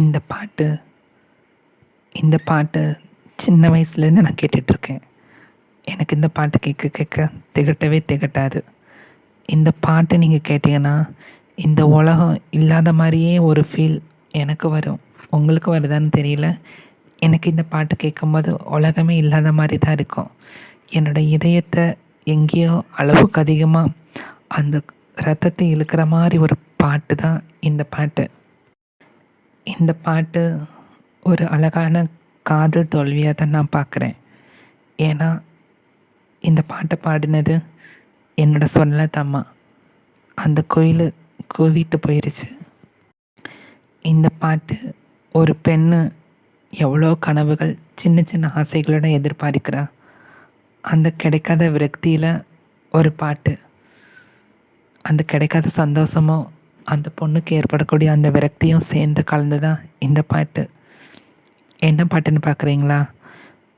இந்த பாட்டு இந்த பாட்டு சின்ன வயசுலேருந்து நான் கேட்டுட்ருக்கேன். எனக்கு இந்த பாட்டு கேட்க கேட்க திகட்டவே திகட்டாது. இந்த பாட்டு நீங்கள் கேட்டிங்கன்னா இந்த உலகம் இல்லாத மாதிரியே ஒரு ஃபீல் எனக்கு வரும். உங்களுக்கு வருதான்னு தெரியல. எனக்கு இந்த பாட்டு கேட்கும்போது உலகமே இல்லாத மாதிரி தான் இருக்கும். என்னோடய இதயத்தை எங்கேயோ அளவுக்கு அதிகமாக அந்த ரத்தத்தை இழுக்கிற மாதிரி ஒரு பாட்டு தான் இந்த பாட்டு. இந்த பாட்டு ஒரு அழகான காதல் தோல்வியாக தான் நான் பார்க்குறேன். ஏன்னா இந்த பாட்டை பாடினது என்னோட சொல்லத்தம்மா அந்த கோயில் கூவிட்டு போயிருச்சு. இந்த பாட்டு ஒரு பெண்ணு எவ்வளோ கனவுகள் சின்ன சின்ன ஆசைகளோட எதிர்பார்க்கிறா. அந்த கிடைக்காத விரக்தியில் ஒரு பாட்டு. அந்த கிடைக்காத சந்தோஷமோ அந்த பொண்ணுக்கு ஏற்படக்கூடிய அந்த விரக்தியும் சேர்ந்து கலந்து தான் இந்த பாட்டு. என்ன பாட்டுன்னு பார்க்குறீங்களா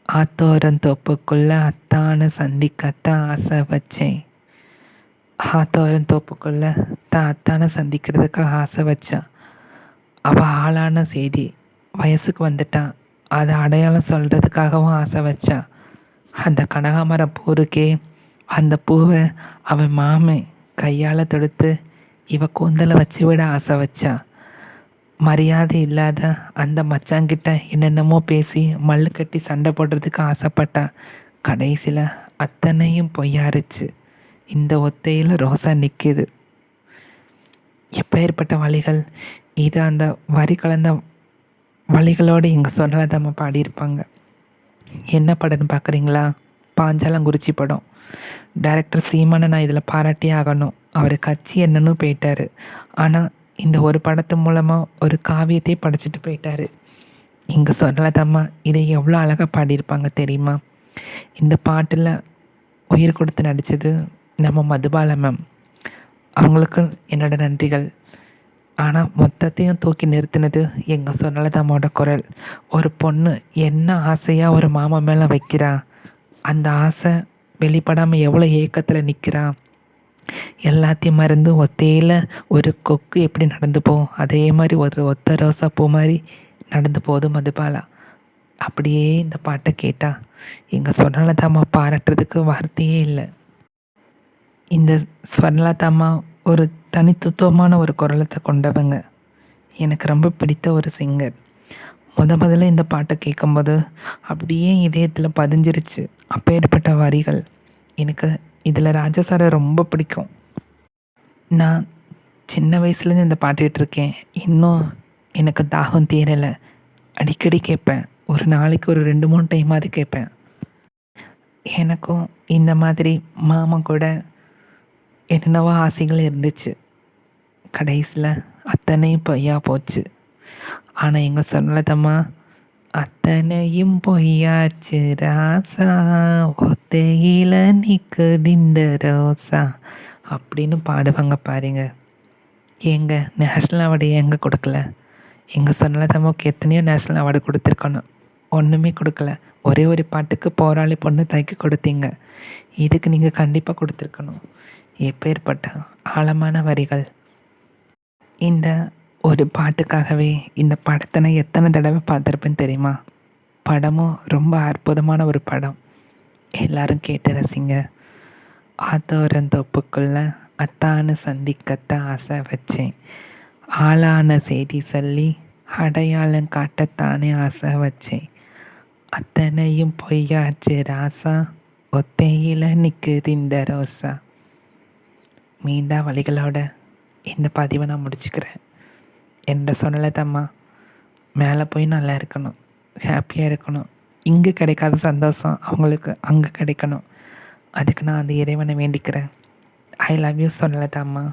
ஆத்தோரம் தோப்புக்குள்ளே அத்தான சந்திக்கத்தான் ஆசை வச்சேன். ஆத்தோரம் தோப்புக்குள்ளே தான் அத்தான சந்திக்கிறதுக்காக ஆசை வச்சான் அவள் ஆளான செய்தி வயசுக்கு வந்துட்டான் அதை அடையாளம் சொல்கிறதுக்காகவும் ஆசை வச்சான் அந்த கனகாமரம் பூருக்கே அந்த பூவை அவன் மாமன் கையால் தொடுத்து இவ கூந்தலை வச்சு விட ஆசை வச்சா? மரியாதை இல்லாத அந்த மச்சாங்கிட்ட என்னென்னமோ பேசி மல்லு கட்டி சண்டை போடுறதுக்கு ஆசைப்பட்டா. கடைசியில் அத்தனையும் பொய்யாரிச்சு. இந்த ஒத்தையில் ரோசா நிற்கிது எப்பேற்பட்ட வழிகள்? இது அந்த வரி கலந்த வழிகளோடு எங்கள் சொன்னலை நம்ம பாடியிருப்பாங்க. என்ன படம்னு பார்க்குறீங்களா பாஞ்சாலங்குறிச்சி படம் டைரக்டர் சீமானை நான் இதில் பாராட்டியே ஆகணும். அவர் கட்சி என்னன்னு போயிட்டார். ஆனால் இந்த ஒரு படத்து மூலமாக ஒரு காவியத்தை படிச்சுட்டு போயிட்டார். இங்கே சொல்லதம்மா இதை எவ்வளோ அழகாக பாடியிருப்பாங்க தெரியுமா? இந்த பாட்டில் உயிர் கொடுத்து நடித்தது நம்ம மதுபால மேம் அவங்களுக்கு என்னோடய நன்றிகள். ஆனால் மொத்தத்தையும் தூக்கி நிறுத்தினது எங்கள் சொன்னலதாமோட குரல். ஒரு பொண்ணு என்ன ஆசையாக ஒரு மாமா மேலே வைக்கிறா? அந்த ஆசை வெளிப்படாமல் எவ்வளோ ஏக்கத்தில் நிற்கிறான் எல்லாத்தையும் மறந்து ஒத்தையில் ஒரு கொக்கு எப்படி நடந்து போகும் அதே மாதிரி ஒரு ஒத்த ரோசா பூ மாதிரி நடந்து போதும் மதுபாலா. அப்படியே இந்த பாட்டை கேட்டா எங்கள் சொர்ணலதாமா பாராட்டுறதுக்கு வார்த்தையே இல்லை. இந்த ஸ்வர்ணலதாம்மா ஒரு தனித்துவமான ஒரு குரலத்தை கொண்டவங்க. எனக்கு ரொம்ப பிடித்த ஒரு சிங்கர். முத முதல்ல இந்த பாட்டை கேட்கும்போது அப்படியே இதயத்தில் பதிஞ்சிருச்சு. அப்பேற்பட்ட வரிகள். எனக்கு இதில் ராஜசாரை ரொம்ப பிடிக்கும். நான் சின்ன வயசுலேருந்து இந்த பாட்டுக்கிட்டுருக்கேன் இன்னும் எனக்கு தாகம் தீரலை அடிக்கடி கேட்பேன். ஒரு நாளைக்கு ஒரு ரெண்டு மூணு டைமாவது கேட்பேன். எனக்கும் இந்த மாதிரி மாமா கூட என்னென்னவோ ஆசைகள் இருந்துச்சு. கடைசியில் அத்தனையும் பொய்யா போச்சு. ஆனால் எங்கள் சொல்லதம்மா அத்தனையும் பொய்யாச்சு ராசா ஒத்தையில் நிற்குதிந்த ரோசா அப்படின்னு பாடுவாங்க பாருங்க எங்க நேஷ்னல் அவார்டு எங்கே கொடுக்கல எங்கள் சொன்னதம்மாவுக்கு எத்தனையோ நேஷ்னல் அவார்டு கொடுத்துருக்கணும் ஒன்றுமே கொடுக்கல ஒரே ஒரு பாட்டுக்கு போராளி பொண்ணு தைக்க கொடுத்தீங்க இதுக்கு நீங்கள் கண்டிப்பாக கொடுத்துருக்கணும் எப்பேற்பட்ட ஆழமான வரிகள் இந்த ஒரு பாட்டுக்காகவே இந்த படத்தை நான் எத்தனை தடவை பார்த்துருப்பேன் தெரியுமா? படமும் ரொம்ப அற்புதமான ஒரு படம். எல்லாரும் கேட்டு ரசிங்க. ஆத்தோரந்தோப்புக்குள்ள அத்தான சந்திக்கத்தான் ஆசை வச்சேன். ஆளான செய்தி சொல்லி அடையாளம் காட்டத்தானே ஆசை வச்சேன். அத்தனையும் பொய்யாச்சு ராசா ஒத்தையில் நிற்குது இந்த ரோசா. மீண்டா வழிகளோட இந்த பதிவை நான் முடிச்சுக்கிறேன். என்கிட்ட சொல்லலை தம்மா. மேலே போய் நல்லா இருக்கணும். ஹாப்பியாக இருக்கணும். இங்கே கிடைக்காத சந்தோஷம் அவங்களுக்கு அங்கே கிடைக்கணும். அதுக்கு நான் அந்த இறைவனை வேண்டிக்கிறேன். I love you சொல்லலதாம்மா